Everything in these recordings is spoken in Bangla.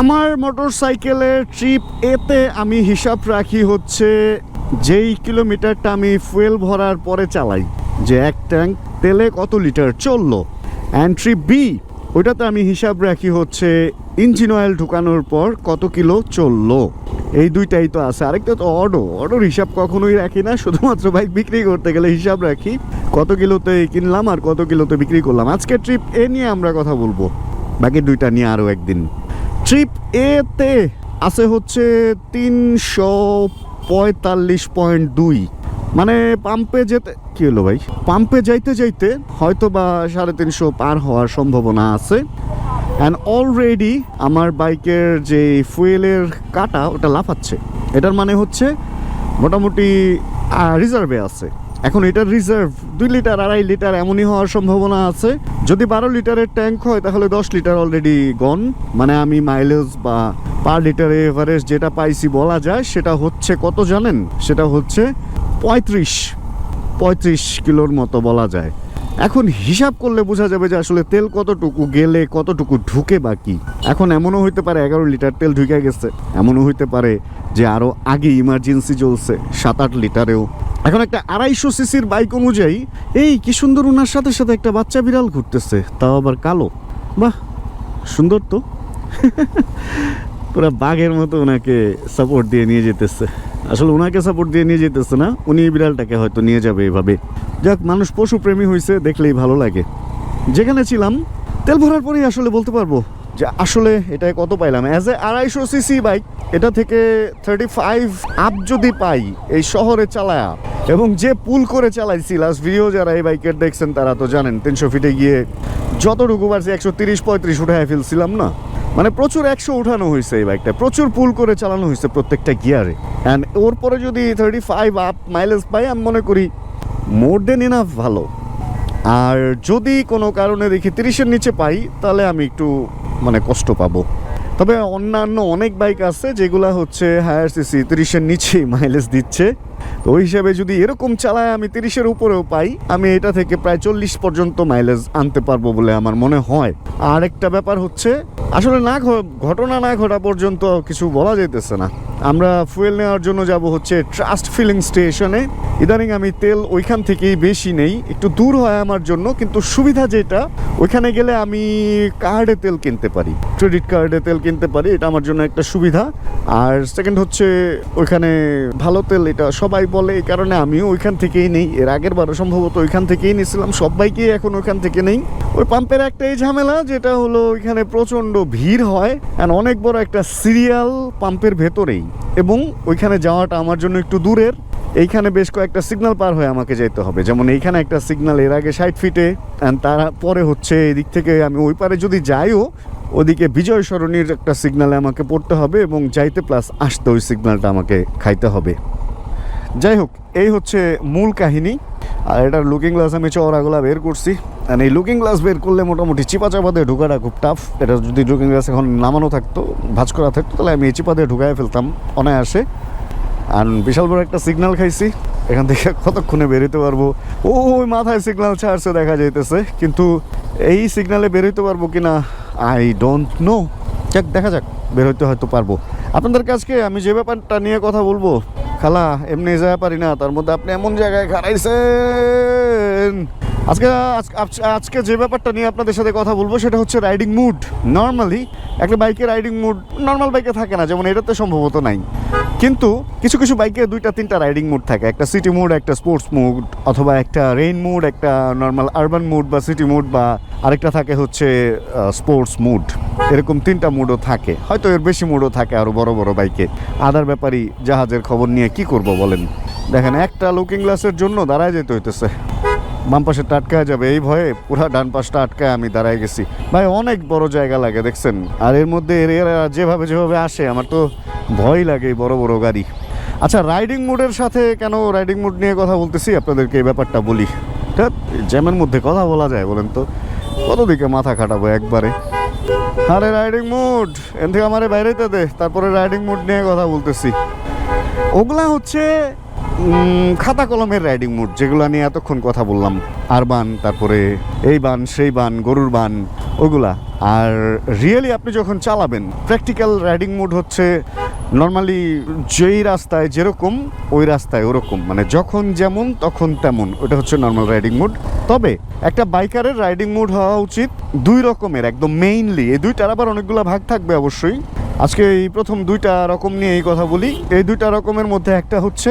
আমার মোটর সাইকেলের ট্রিপ এতে আমি হিসাব রাখি হচ্ছে যেই কিলোমিটারটা আমি ফুয়েল ভরার পরে চালাই, যে এক ট্যাঙ্ক তেলে কত লিটার চলল? অ্যান্ড ট্রিপ বি ওইটাতে আমি হিসাব রাখি হচ্ছে ইঞ্জিন অয়েল ঢুকানোর পর কত কিলো চলল। এই দুইটাই তো আছে। আরেকটা তো অডো অডোর হিসাব কখনোই রাখি না, শুধুমাত্র বাইক বিক্রি করতে গেলে হিসাব রাখি কত কিলোতে কিনলাম আর কত কিলোতে বিক্রি করলাম। আজকে ট্রিপ এ নিয়ে আমরা কথা বলব। বাকি দুইটা নিয়ে আরও একদিন। ট্রিপ এতে আছে হচ্ছে তিনশো পঁয়তাল্লিশ পয়েন্ট দুই। মানে পাম্পে যেতে, কি হলো ভাই? পাম্পে যাইতে যাইতে হয়তো বা সাড়ে তিনশো পার হওয়ার সম্ভাবনা আছে। অ্যান্ড অলরেডি আমার বাইকের যে ফুয়েলের কাটা, ওটা লাফাচ্ছে। এটার মানে হচ্ছে মোটামুটি রিজার্ভে আছে। এখন এটার রিজার্ভ দুই লিটার, আড়াই লিটার এমনই হওয়ার সম্ভাবনা আছে। যদি বারো লিটারের ট্যাঙ্ক হয়, তাহলে দশ লিটার অলরেডি গন মানে আমি মাইলেজ বা পার লিটারে এভারেজ যেটা পাইছি বলা যায়, সেটা হচ্ছে কত জানেন? সেটা হচ্ছে পঁয়ত্রিশ পঁয়ত্রিশ কিলোর মতো বলা যায়। এখন হিসাব করলে বোঝা যাবে যে আসলে তেল কতটুকু গেলে, কতটুকু ঢুকে বাকি এখন এমনও হইতে পারে এগারো লিটার তেল ঢুকে গেছে। এমনও হইতে পারে যে আরও আগে ইমার্জেন্সি চলছে সাত আট লিটারেও। এখন একটা আড়াইশো সিসির বাইক অনুযায়ী, এই কি সুন্দর ওনার সাথে সাথে একটা বাচ্চা বিড়াল ঘুরতেছে, তাও আবার কালো। বাহ, সুন্দর তো। পুরো বাঘের মতো ওনাকে সাপোর্ট দিয়ে নিয়ে যেতেছে। আসলে ওনাকে সাপোর্ট দিয়ে নিয়ে যেতেছে না, উনি বিড়ালটাকে হয়তো নিয়ে যাবে এভাবে। যাক, মানুষ পশু প্রেমী হয়েছে দেখলেই ভালো লাগে। যেখানে ছিলাম, তেল ভরার পরেই আসলে বলতে পারব যে আসলে এটায় কত পাইলাম? অ্যাজ এ আড়াইশো সিসি বাইক, এটা থেকে থার্টি ফাইভ আপ যদি পাই এই শহরে চালায়া, এবং যে পুল করে চালাইছি লাস্ট ভিডিও যারা এই বাইকের দেখছেন তারা তো জানেন, তিনশো ফিটে গিয়ে যতটুকু পারছি, একশো তিরিশ, পঁয়ত্রিশ উঠায় ফেলছিলাম না? মানে প্রচুর একশো উঠানো হয়েছে এই বাইকটা, প্রচুর পুল করে চালানো হয়েছে প্রত্যেকটা গিয়ারে অ্যান্ড ওর পরে যদি থার্টি ফাইভ আপ মাইলেজ পাই, আমি মনে করি মোর দেন ইনাফ ভালো। আর যদি কোনো কারণে দেখি তিরিশের নিচে পাই, তাহলে আমি একটু মানে কষ্ট পাবো। তবে অন্যান্য অনেক বাইক আছে যেগুলো হচ্ছে হায়ার সিসি তিরিশের নিচেই মাইলেজ দিচ্ছে। তো ওই হিসাবে যদি এরকম চালায় আমি তিরিশের উপরেও পাই, আমি এটা থেকে প্রায় চল্লিশ পর্যন্ত মাইলেজ আনতে পারব বলে আমার মনে হয়। আর একটা ব্যাপার হচ্ছে, আসলে না ঘটনা না ঘটা পর্যন্ত কিছু বলা যাইতেছে না। আমরা ফুয়েল নেওয়ার জন্য যাব হচ্ছে ট্রাস্ট ফিলিং স্টেশনে ইদানিং আমি তেল ওইখান থেকেই বেশি নেই, একটু দূর হয় আমার জন্য, কিন্তু সুবিধা যেটা, ওইখানে গেলে আমি কার্ডে তেল কিনতে পারি ক্রেডিট কার্ডে তেল কিনতে পারি, এটা আমার জন্য একটা সুবিধা। আর সেকেন্ড হচ্ছে, ওইখানে ভালো তেল, এটা সবাই বলে, এই কারণে আমিও ওইখান থেকেই নেই। এর আগের বারও সম্ভবত ওইখান থেকেই নিয়েছিলাম। সবাইকেই এখন ওইখান থেকে নেই। ওই পাম্পের একটা এই ঝামেলা, যেটা হলো ওইখানে প্রচণ্ড ভিড় হয় অ্যান্ড অনেক বড় একটা সিরিয়াল পাম্পের ভেতরেই। এবং ওইখানে যাওয়াটা আমার জন্য একটু দূরের। এইখানে বেশ কয়েকটা সিগন্যাল পার হয়ে আমাকে যেতে হবে। যেমন এইখানে একটা সিগন্যাল এর আগে ষাট ফিটে অ্যান্ড তারপরে হচ্ছে এদিক থেকে আমি ওই পারে যদি যাইও, ওদিকে বিজয় সরণির একটা সিগনালে আমাকে পড়তে হবে এবং যাইতে প্লাস আসতে ওই সিগনালটা আমাকে খাইতে হবে। যাই হোক এই হচ্ছে মূল কাহিনী। আর এটার লুকিং গ্লাস আমি চওড়াগুলা বের করছি। আর এই লুকিং গ্লাস বের করলে মোটামুটি চিপা চাপা দিয়ে ঢোকাটা খুব টাফ এটা যদি লুকিং গ্লাস এখন নামানো থাকতো, ভাঁজ করা থাকতো, তাহলে আমি এই চিপা দিয়ে ঢুকাই ফেলতাম অনায়াসে। আর বিশাল বড় একটা সিগন্যাল খাইছি। এখান থেকে কতক্ষণে বেরোতে পারব? ও ওই মাথায় সিগন্যাল ছাড়ছে, দেখা যাইতেছে। কিন্তু এই সিগন্যালে বেরোতে পারব কিনা আই ডোন্ট নো যাক, দেখা যাক বেরোতে হয়তো পারব। আপনাদের কাছকে আমি যে ব্যাপারটা নিয়ে কথা বলব খালা, এমনি যা পারি না, তার মধ্যে আপনি এমন জায়গায় খারাইছেন আজকে আজ- আজ- আজকে যে ব্যাপারটা নিয়ে আপনাদের সাথে কথা বলব, সেটা হচ্ছে রাইডিং মুড নর্মালি একটা বাইকে রাইডিং মুড নর্মাল বাইকে থাকে না, যেমন এটাতে সম্ভবত নাই। কিন্তু কিছু কিছু বাইকে দুইটা, তিনটা রাইডিং মুড থাকে। একটা সিটি মুড একটা স্পোর্টস মুড অথবা একটা রেইন মুড একটা নর্মাল আরবান মুড বা সিটি মুড বা আরেকটা থাকে হচ্ছে স্পোর্টস মুড এরকম তিনটা মুডও থাকে। হয়তো এর বেশি মুডও থাকে আরও বড় বড় বাইকে। আদার ব্যাপারই জাহাজের খবর নিয়ে কি করব বলেন? দেখেন, একটা লুকিং গ্লাসের জন্য দাঁড়ায় যেতে হইতেছে। বাম পাশে আটকায় যাবে এই ভয়ে, পুরা ডান পাশটা আটকায় আমি দাঁড়ায় গেছি। ভাই, অনেক বড় জায়গা লাগে, দেখছেন? আর এর মধ্যে এরা যেভাবে যেভাবে আসে, আমার তো ভয় লাগে বড় বড় গাড়ি। আচ্ছা রাইডিং মুডের সাথে কেন রাইডিং মুড নিয়ে কথা বলতেছি? আপনাদেরকে এই ব্যাপারটা বলি। জ্যামের মধ্যে কথা বলা যায় বলেন তো। কত দিকে মাথা খাটাবো একবারে? আরে রাইডিং মুড এন থেকে আমারে বাইরেতে দে, তারপরে রাইডিং মুড নিয়ে কথা বলতেছি। ওগুলা হচ্ছে খাতা কলমের রাইডিং মুড যেগুলো নিয়ে এতক্ষণ কথা বললাম। আর বান, তারপরে এই বান, সেই বান, গরুর বান, ওগুলা। আর রিয়েলি আপনি যখন চালাবেন প্র্যাকটিক্যাল রাইডিং মুড হচ্ছে নর্মালি যেই রাস্তায় যেরকম, ওই রাস্তায় ওরকম। মানে যখন যেমন, তখন তেমন। ওটা হচ্ছে নর্মাল রাইডিং মুড তবে, একটা বাইকারের রাইডিং মুড হওয়া উচিত দুই রকমের, একদম মেইনলি এই দুইটার আবার অনেকগুলো ভাগ থাকবে অবশ্যই। আজকে এই প্রথম দুইটা রকম নিয়ে এই কথা বলি। এই দুইটা রকমের মধ্যে একটা হচ্ছে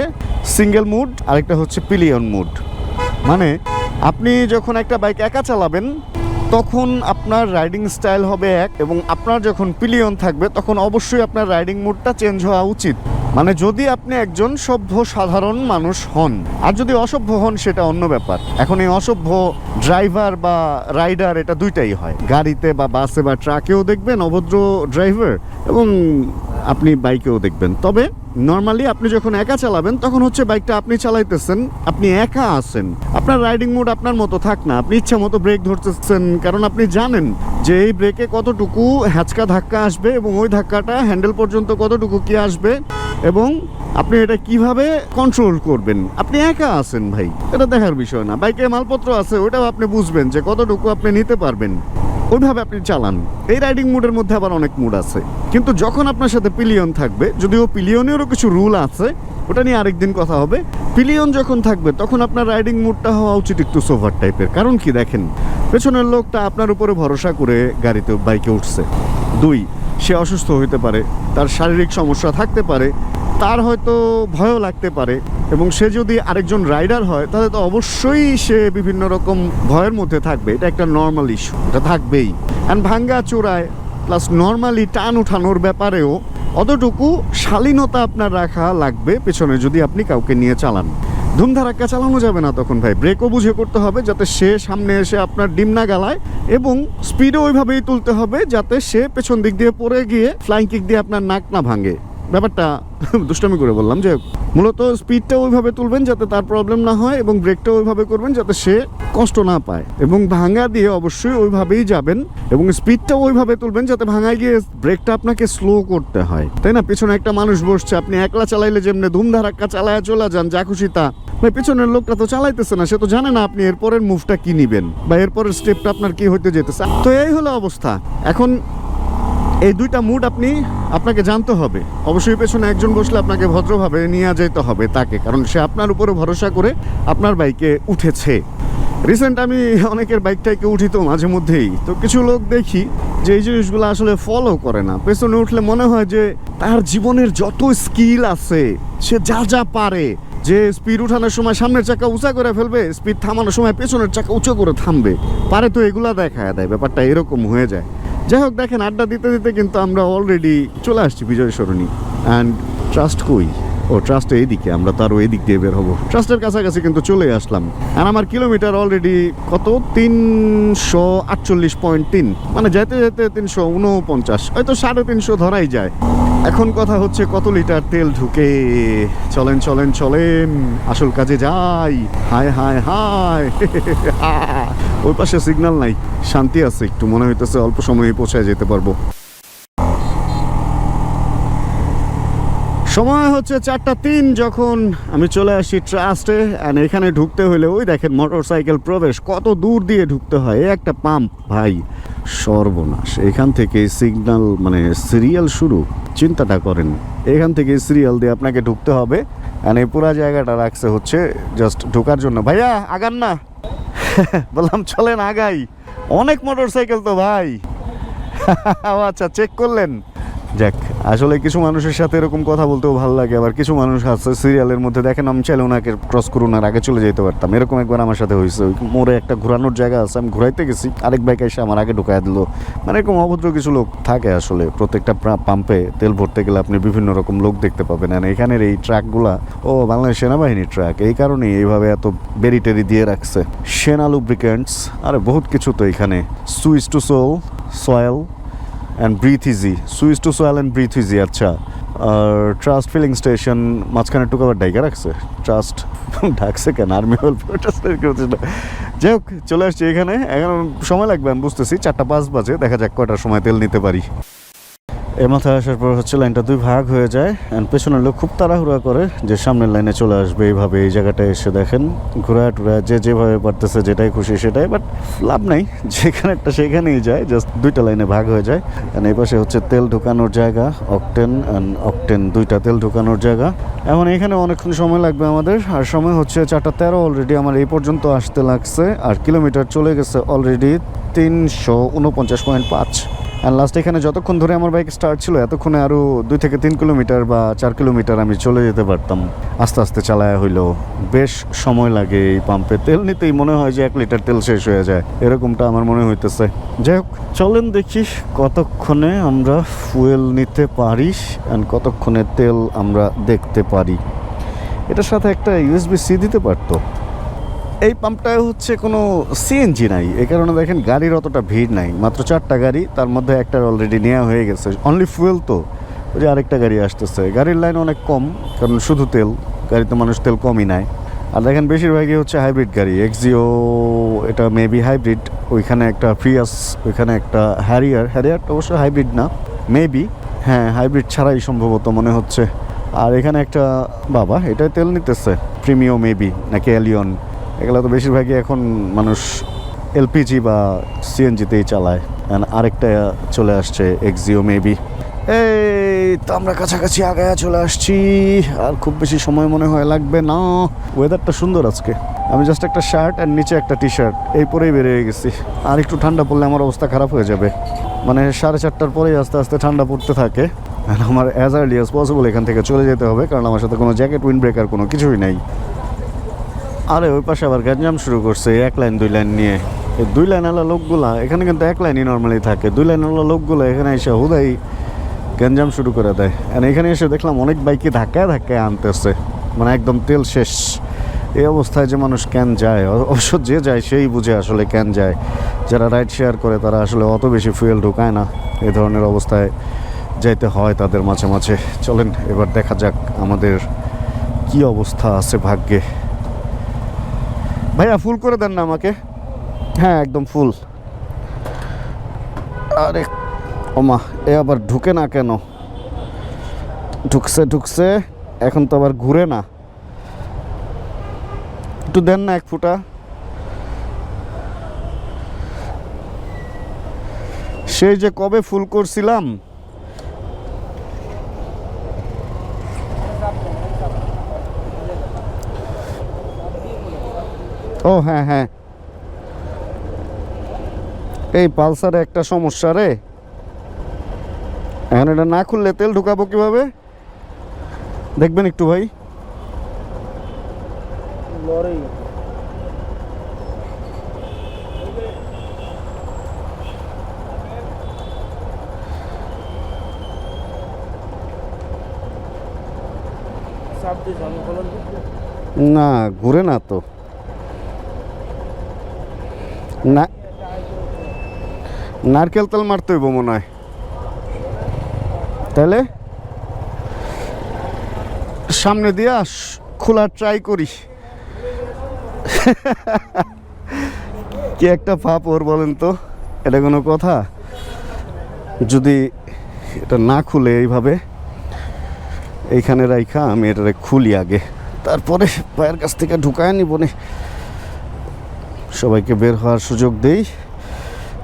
সিঙ্গেল মুড আরেকটা হচ্ছে পিলিয়ন মুড মানে আপনি যখন একটা বাইক একা চালাবেন তখন আপনার রাইডিং স্টাইল হবে এক এবং আপনার যখন পিলিয়ন থাকবে, তখন অবশ্যই আপনার রাইডিং মুডটা চেঞ্জ হওয়া উচিত। মানে যদি আপনি একজন সভ্য সাধারণ মানুষ হন, আর যদি অসভ্য হন, সেটা অন্য ব্যাপার। এখন এই অসভ্য ড্রাইভার বা রাইডার এটা দুইটাই হয়। গাড়িতে বা বাসে বা ট্রাকেও দেখবেন অভদ্র ড্রাইভার এবং আপনি বাইকেও দেখবেন। তবে নর্মালি আপনি যখন একা চালাবেন, তখন হচ্ছে বাইকটা আপনি চালাইতেছেন, আপনি একা আছেন। আপনার রাইডিং মোড আপনার মতো থাক না, আপনি ইচ্ছা মতো ব্রেক ধরতেছেন, কারণ আপনি জানেন যে এই ব্রেকে কতটুকু হ্যাচকা ধাক্কা আসবে এবং ওই ধাক্কাটা হ্যান্ডেল পর্যন্ত কতটুকু কি আসবে এবং আপনি এটা কীভাবে কন্ট্রোল করবেন। আপনি একা আছেন ভাই, এটা দেখার বিষয় না। বাইকে মালপত্র আছে ওটাও আপনি বুঝবেন যে কতটুকু আপনি নিতে পারবেন। ওইভাবে আপনি চালান। এই রাইডিং মুডের মধ্যে আবার অনেক মুড আছে। কিন্তু যখন আপনার সাথে পিলিয়ন থাকবে, যদিও পিলিয়নেরও কিছু রুল আছে, ওটা নিয়ে আরেকদিন কথা হবে। পিলিয়ন যখন থাকবে, তখন আপনার রাইডিং মুডটা হওয়া উচিত একটু সোভার টাইপের কারণ কি দেখেন, পেছনের লোকটা আপনার উপরে ভরসা করে গাড়িতে বাইকে উঠছে। দুই, সে অসুস্থ হইতে পারে, তার শারীরিক সমস্যা থাকতে পারে, তার হয়তো ভয়ও লাগতে পারে। এবং সে যদি আরেকজন রাইডার হয়, তাহলে তো অবশ্যই সে বিভিন্ন রকম ভয়ের মধ্যে থাকবে। এটা একটা নর্মাল ইস্যু এটা থাকবেই। অ্যান্ড ভাঙ্গা চোরায় প্লাস নর্মালি টান উঠানোর ব্যাপারেও অতটুকু শালীনতা আপনার রাখা লাগবে পেছনে যদি আপনি কাউকে নিয়ে চালান। ধুমধারাক্কা চালানো যাবে না তখন ভাই। ব্রেকও বুঝে করতে হবে যাতে সে সামনে এসে আপনার ডিম না গালায় এবং স্পিডও ওইভাবেই তুলতে হবে যাতে সে পেছন দিক দিয়ে পড়ে গিয়ে ফ্লাইং কিক দিয়ে আপনার নাক না ভাঙে। ব্যাপারটা দুষ্টামি করে বললাম যে মূলত স্পিডটা ওইভাবে তুলবেন যাতে তার প্রবলেম না হয় এবং ব্রেকটা ওইভাবে করবেন যাতে সে কষ্ট না পায়। এবং ভাঙা দিয়ে অবশ্যই ওইভাবেই যাবেন এবং স্পিডটা ওইভাবে তুলবেন যাতে ভাঙায় গিয়ে ব্রেকটা আপনাকে স্লো করতে হয়। তাই না? পেছনে একটা মানুষ বসছে, আপনি একলা চালাইলে যেমনি ধুমধারাক্কা চালায় চলে যান, যা খুশি তা। ভাই, পেছনের লোকটা তো চালাইতেছে না, সে তো জানে না আপনি এরপরের মুভটা কি নিবেন বা এরপরের স্টেপটা আপনার কি হইতে যেতেছে। তো এই হলো অবস্থা। এখন এই দুইটা মুড আপনি, আপনাকে জানতে হবে। অবশ্যই পেছনে একজন বসলে আপনাকে ভদ্রভাবে নিয়ে যেতে হবে তাকে, কারণ সে আপনার উপরে ভরসা করে আপনার বাইকে উঠেছে। রিসেন্ট আমি অনেকের বাইকটাকে উঠি তো মাঝে মধ্যেই। তো কিছু লোক দেখি যে এই জিনিসগুলো আসলে ফলো করে না। পেছনে উঠলে মনে হয় যে তার জীবনের যত স্কিল আছে, সে যা যা পারে, যে স্পিড উঠানোর সময় সামনের চাকা উঁচা করে ফেলবে স্পিড থামানোর সময় পেছনের চাকা উঁচু করে থামবে। পারে তো এগুলা দেখায় দেয়, ব্যাপারটা এরকম হয়ে যায়। যাই হোক, দেখেন, আড্ডা দিতে দিতে কিন্তু আমরা অলরেডি চলে আসছি বিজয় সরণি। অ্যান্ড ট্রাস্ট কই? ও ট্রাস্ট এইদিকে আমরা তো আরও এদিক দিয়ে বের হব। ট্রাস্টের কাছাকাছি কিন্তু চলে আসলাম। আর আমার কিলোমিটার অলরেডি কত? তিনশো আটচল্লিশ পয়েন্ট তিন। মানে যেতে যেতে তিনশো উনপঞ্চাশ, হয়তো সাড়ে তিনশো ধরাই যায়। এখন কথা হচ্ছে কত লিটার তেল ঢুকে? চলেন চলেন চলেন। আসল কাজে যাই। হায় হায় হায়। ওই পাশে সিগন্যাল নাই। শান্তি আছে, একটু মনে হইতেছে অল্প সময়ে পৌঁছায় যেতে পারব। সময় হচ্ছে চারটা তিন, যখন আমি চলে আসি ট্রাস্টে অ্যান্ড এখানে ঢুকতে হলে ওই দেখেন মোটর সাইকেল প্রবেশ, কত দূর দিয়ে ঢুকতে হয় এ একটা পাম্প ভাই, সর্বনাশ। এখান থেকে সিগন্যাল মানে সিরিয়াল শুরু, চিন্তাটা করেন। এখান থেকে সিরিয়াল দিয়ে আপনাকে ঢুকতে হবে অ্যান্ড এই পুরা জায়গাটা রাখছে হচ্ছে জাস্ট ঢোকার জন্য। ভাইয়া, আগান না। বললাম চলেন আগাই। অনেক মোটর সাইকেল তো ভাই। আচ্ছা চেক করলেন। যাক। আসলে কিছু মানুষের সাথে এরকম কথা বলতেও ভালো লাগে, আবার কিছু মানুষ আছে সিরিয়ালের মধ্যে দেখেন আমি চাইলে ওনাকে ক্রস করুন আর আগে চলে যেতে পারতাম। এরকম একবার আমার সাথে হয়েছে মোড়ে একটা ঘোরানোর জায়গা আছে, আমি ঘুরাইতে গেছি। আরেক বাইক এসে আমার আগে ঢুকাই দিল। মানে এরকম অভদ্র কিছু লোক থাকে আসলে। প্রত্যেকটা পাম্পে তেল ভরতে গেলে আপনি বিভিন্ন রকম লোক দেখতে পাবেন। আর এখানের এই ট্রাকগুলা, ও, বাংলাদেশ সেনাবাহিনীর ট্রাক। এই কারণেই এইভাবে এত বেরি টেরি দিয়ে রাখছে। সেনা লুব্রিকেন্টস আরে বহুত কিছু তো এখানে। Switch to soul soil and breathe easy switch to soil and breathe easy আচ্ছা। আর ট্রাস্ট ফিলিং স্টেশন মাঝখানে টুকু আবার ডাইকা রাখছে। ট্রাস্ট ডাকছে কেন? আর্মি হল যাই হোক, চলে আসছি এখানে। এখন সময় লাগবে, আমি বুঝতেছি। চারটা পাঁচ বাজে, দেখা যাক কটার সময় তেল নিতে পারি। এ মাথায় আসার পর হচ্ছে লাইনটা দুই ভাগ হয়ে যায়। অ্যান্ড পেছনের লোক খুব তাড়াহুড়া করে যে সামনের লাইনে চলে আসবে এইভাবে এই জায়গাটায় এসে দেখেন। ঘোরা টুরা যে যেভাবে পারতেছে, যেটাই খুশি সেটাই। বাট লাভ নাই, যেখানে একটা সেখানেই যায় জাস্ট দুইটা লাইনে ভাগ হয়ে যায়। অ্যান্ড এই পাশে হচ্ছে তেল ঢুকানোর জায়গা অকটেন অ্যান্ড অকটেন দুইটা তেল ঢুকানোর জায়গা। এখন এখানে অনেকক্ষণ সময় লাগবে আমাদের। আর সময় হচ্ছে চারটা তেরো অলরেডি আমার এই পর্যন্ত আসতে লাগছে। আর কিলোমিটার চলে গেছে অলরেডি তিনশো উনপঞ্চাশ পয়েন্ট পাঁচ। আর লাস্ট এখানে যতক্ষণ ধরে আমার বাইক স্টার্ট ছিল, এতক্ষণে আরও দুই থেকে তিন কিলোমিটার বা চার কিলোমিটার আমি চলে যেতে পারতাম। আস্তে আস্তে চালায়া হইল। বেশ সময় লাগে এই পাম্পে তেল নিতেই মনে হয় যে এক লিটার তেল শেষ হয়ে যায়। এরকমটা আমার মনে হইতেছে। যাই হোক, চলেন দেখি কতক্ষণে আমরা ফুয়েল নিতে পারি অ্যান্ড কতক্ষণে তেল আমরা দেখতে পারি। এটার সাথে একটা ইউএসবি সি দিতে পারতো। এই পাম্পটায় হচ্ছে কোনো সিএনজি নাই। এই কারণে দেখেন গাড়ির অতটা ভিড় নাই। মাত্র চারটা গাড়ি, তার মধ্যে একটা অলরেডি নেওয়া হয়ে গেছে। অনলি ফুয়েল তো। ওই যে আরেকটা গাড়ি আসতেছে। গাড়ির লাইন অনেক কম, কারণ শুধু তেল। গাড়িতে মানুষ তেল কমই নেয়। আর দেখেন বেশিরভাগই হচ্ছে হাইব্রিড গাড়ি। এক্সিও এটা মেবি হাইব্রিড ওইখানে একটা ফ্রিয়াস ওইখানে একটা হ্যারিয়ার হ্যারিয়ারটা অবশ্য হাইব্রিড না। মেবি হ্যাঁ হাইব্রিড ছাড়াই সম্ভবত মনে হচ্ছে। আর এখানে একটা বাবা, এটাই তেল নিতেছে। প্রিমিও মেবি নাকি এলিয়ন এগুলো তো বেশিরভাগই এখন মানুষ এলপিজি বা সিএনজিতেই চালায়। আরেকটা চলে আসছে এক্সিও মেবি এই তো আমরা কাছাকাছি আগায়া চলে আসছি। আর খুব বেশি সময় মনে হয় লাগবে না। ওয়েদারটা সুন্দর আজকে। আমি জাস্ট একটা শার্ট আর নিচে একটা টি শার্ট এই পরেই বেরিয়ে গেছি। আর একটু ঠান্ডা পড়লে আমার অবস্থা খারাপ হয়ে যাবে। মানে সাড়ে চারটার পরেই আস্তে আস্তে ঠান্ডা পড়তে থাকে। আর আমার অ্যাজ আর্লি অ্যাজ পসিবল এখান থেকে চলে যেতে হবে। কারণ আমার সাথে কোনো জ্যাকেট উইন্ড ব্রেকার কোনো কিছুই নেই। আরে, ওই পাশে আবার গ্যাঞ্জাম শুরু করছে এক লাইন, দুই লাইন নিয়ে। এই দুই লাইনওয়ালা লোকগুলা, এখানে কিন্তু এক লাইনই নর্মালি থাকে। দুই লাইনওয়ালা লোকগুলো এখানে এসে হুদাই গ্যাঞ্জাম শুরু করে দেয়। আর এখানে এসে দেখলাম অনেক বাইকে ধাক্কায় ধাক্কায় আনতেছে। মানে একদম তেল শেষ। এই অবস্থায় যে মানুষ কেন যায়? অবশ্য যে যায়, সেই বুঝে আসলে কেন যায়। যারা রাইড শেয়ার করে, তারা আসলে অত বেশি ফুয়েল ঢুকায় না। এ ধরনের অবস্থায় যাইতে হয় তাদের মাঝে মাঝে। চলেন, এবার দেখা যাক আমাদের কি অবস্থা আছে ভাগ্যে। ভাইয়া, ফুল করে দেন না আমাকে। হ্যাঁ একদম ফুল। আরে, ওমা, এ আবার ঢুকে না কেন? ঢুকছে ঢুকছে, এখন তো আবার ঘুরে না। একটু দেন না এক ফুটা। সেই যে কবে ফুল করছিলাম ও হ্যাঁ হ্যাঁ। এই পালসারে একটা সমস্যা রে। এখন এটা না খুললে তেল ঢুকাবো কীভাবে? দেখবেন একটু ভাই। না ঘুরে না তো। না। নারকেল তেল মারতে হইব মনে হয়। তাহলে? সামনে দিয়ে আস খোলার ট্রাই করি। কি একটা পাপ ওর বলেন তো? এটা কোনো কথা? যদি এটা না খুলে এইভাবে, এইখানে রাইখা, আমি এটা খুলি আগে। তারপরে পায়ের কাছ থেকে ঢুকায় নিব নে। সবাইকে বের হওয়ার সুযোগ দেই।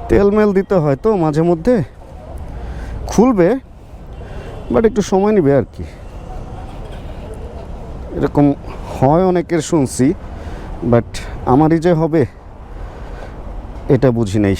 তেলমেল দিতে হয় তো মাঝে মধ্যে। খুলবে বাট একটু সময় নেবে আর কি। এরকম হয় অনেকের শুনছি বাট আমারই যে হবে, এটা বুঝি নেই।